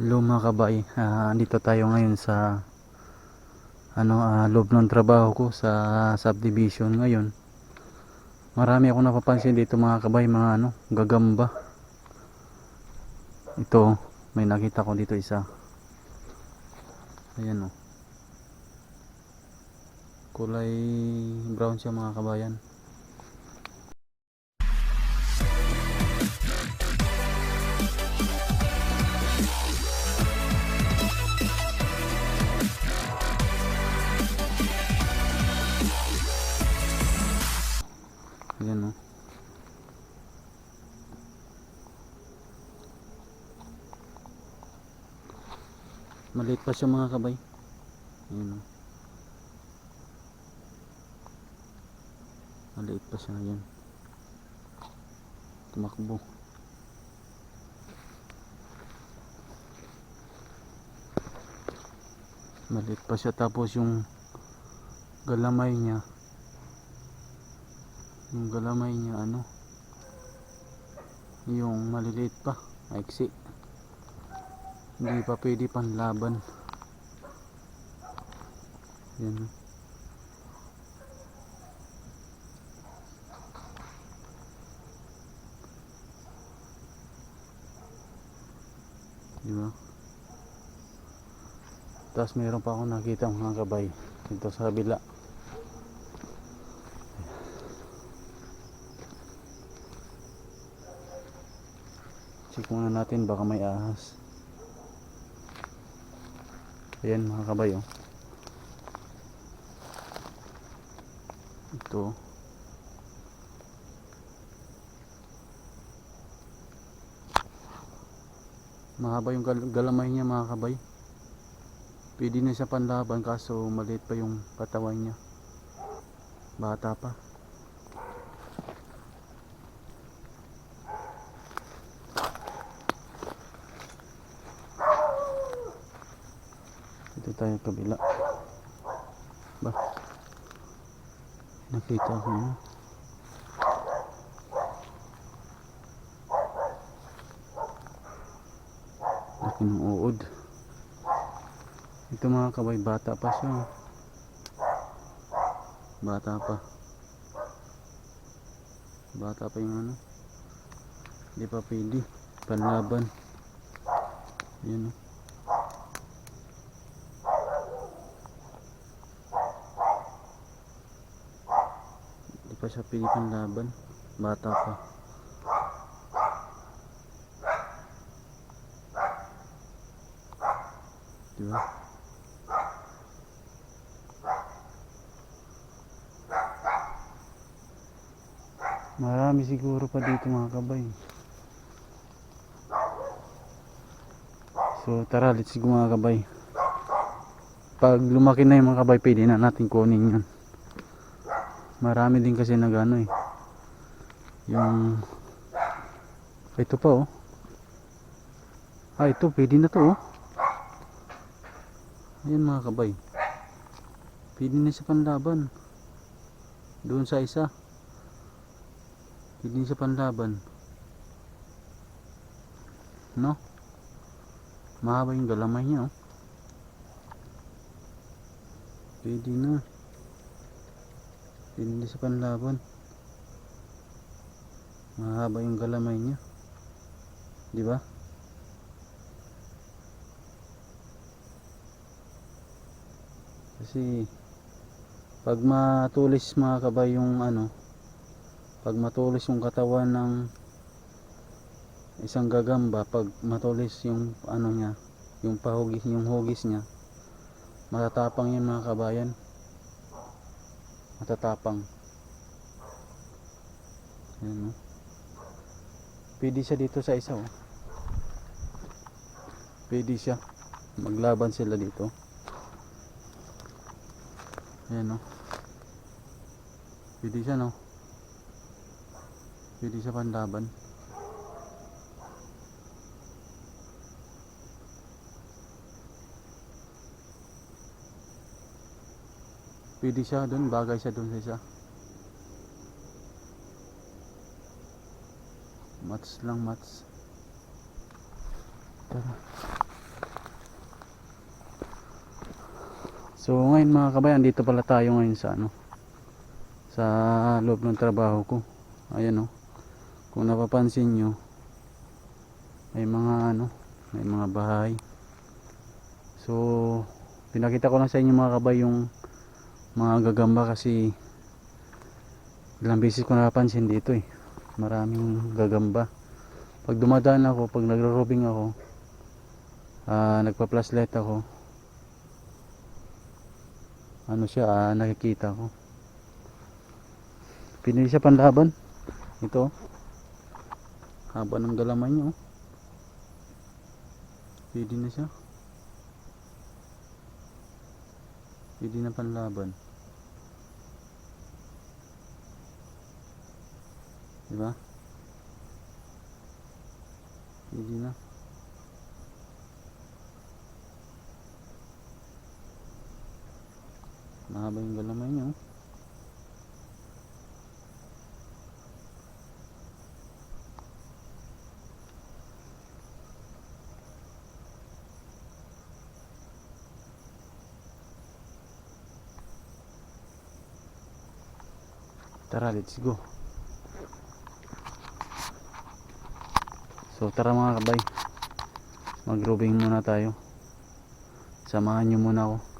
Luma kabay, ah, dito tayo ngayon sa ano, ah, loob ng trabaho ko sa subdivision ngayon. Marami akong napapansin dito mga kabay, mga ano, gagamba. Ito, may nakita ko dito isa. Ayan oh. Kulay brown siya mga kabayan. Ayan oh. Maliit pa siya mga kabay. Ayan oh. Maliit pa siya yan. Tumakbo. Maliit pa siya tapos yung galamay niya yung galamay niya ano? Yung maliliit pa maiksi. Hindi pa pwede panlaban. Yan. Di ba? Tapos meron pa ako nakita mga kabay dito sa kabila check muna natin baka may ahas. Ayan mga kabay oh. ito. Mahaba yung gal- galamay niya mga kabay. Pwede na siya panlaban kaso maliit pa yung katawan niya. Bata pa dito tayo kabila. Ba? Nakita ko na. Laki ng uod. Ito mga kabay bata pa siya. Bata pa. Bata pa yung ano. Hindi pa pwede. Panlaban. Yun oh. Hindi pa siya pwede panlaban. Bata pa. Di ba? Marami siguro pa dito mga kabay. So tara, let's go mga kabay. Pag lumaki na yung mga kabay, pwede na natin kunin yun. Marami din kasi nagano eh. Yung ito pa oh. Ah, ito pwede na to oh. Ayan mga kabay. Pwede na sa panlaban. Doon sa isa. Pwede sa panlaban. No? Mahaba yung galamay niya oh. Pwede na. Hindi sa panlaban. Mahaba yung galamay niya. Di ba? Kasi pag matulis mga kabay yung ano, pag matulis yung katawan ng isang gagamba, pag matulis yung ano niya, yung pahugis, yung hugis niya, matatapang yan mga kabayan matatapang Ayan, oh. pwede siya dito sa isa oh. pwede siya maglaban sila dito ayan oh. pwede siya no pwede siya panlaban Pwede siya doon, bagay siya doon sa isa. Mats lang, mats. Tara. So ngayon mga kabayan, dito pala tayo ngayon sa ano sa loob ng trabaho ko. Ayan oh. Kung napapansin nyo, may mga ano, may mga bahay. So pinakita ko lang sa inyo mga kabay yung mga gagamba kasi ilang beses ko napapansin dito eh. Maraming gagamba. Pag dumadaan ako, pag nagro-robing ako, ah nagpa-flashlight ako, ano siya, ah, nakikita ko. Pinili siya panlaban. Ito. Haba ng galamay niya. Oh. Pwede na siya. Pwede na panlaban. Diba? Pwede na. Mahaba yung galamay niya. Oh. Tara, let's go. So tara mga kabay. Mag-roving muna tayo. Samahan nyo muna ako.